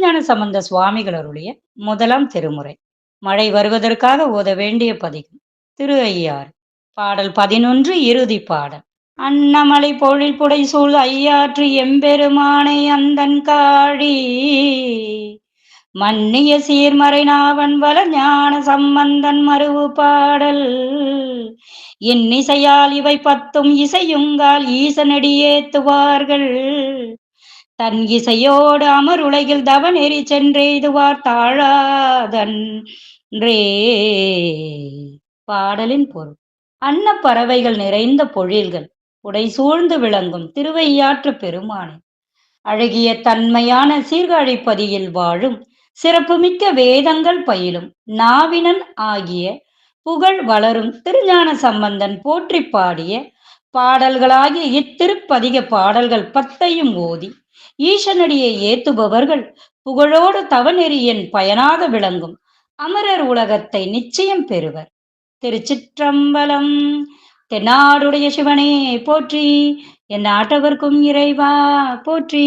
திருஞான சம்பந்த சுவாமிகளருடைய முதலாம் திருமுறை. மழை வருவதற்காக ஓத வேண்டிய பதிகம் திரு ஐயாறு. பாடல் பதினொன்று இறுதி பாடல். அன்னமலை பொழில் புடை சூழ் ஐயாற்று எம்பெருமானை அந்தன் காழி. மன்னிய சீர்மறை நாவன் வல ஞான சம்பந்தன் மருவு பாடல். இன்னிசையால் இவை பத்தும் இசையுங்கால் ஈசனடியேத்துவார்கள். தன் இசையோடு அமருலகில் தவநெறி சென்றெய்துவார் தாழாதன்றே பாடலின் பொருள். அன்ன பறவைகள் நிறைந்த பொழில்கள். உடை சூழ்ந்து விளங்கும் திருவையாற்று பெருமானே. அழகிய தன்மையான சீர்காழிப்பதியில் வாழும் சிறப்புமிக்க வேதங்கள் பயிலும் நாவினன் ஆகிய புகழ் வளரும் திருஞான சம்பந்தன் போற்றி பாடிய பாடல்களாகிய இத்திருப்பதிக பாடல்கள் பத்தையும் ஓதி ஈசனடியை ஏத்துபவர்கள் புகழோடு தவநெறியின் பயனாக விளங்கும் அமரர் உலகத்தை நிச்சயம் பெறுவர். திருச்சிற்றம்பலம் தென்னாடுடைய சிவனே போற்றி என் நாட்டவர்க்கும் இறைவா போற்றி.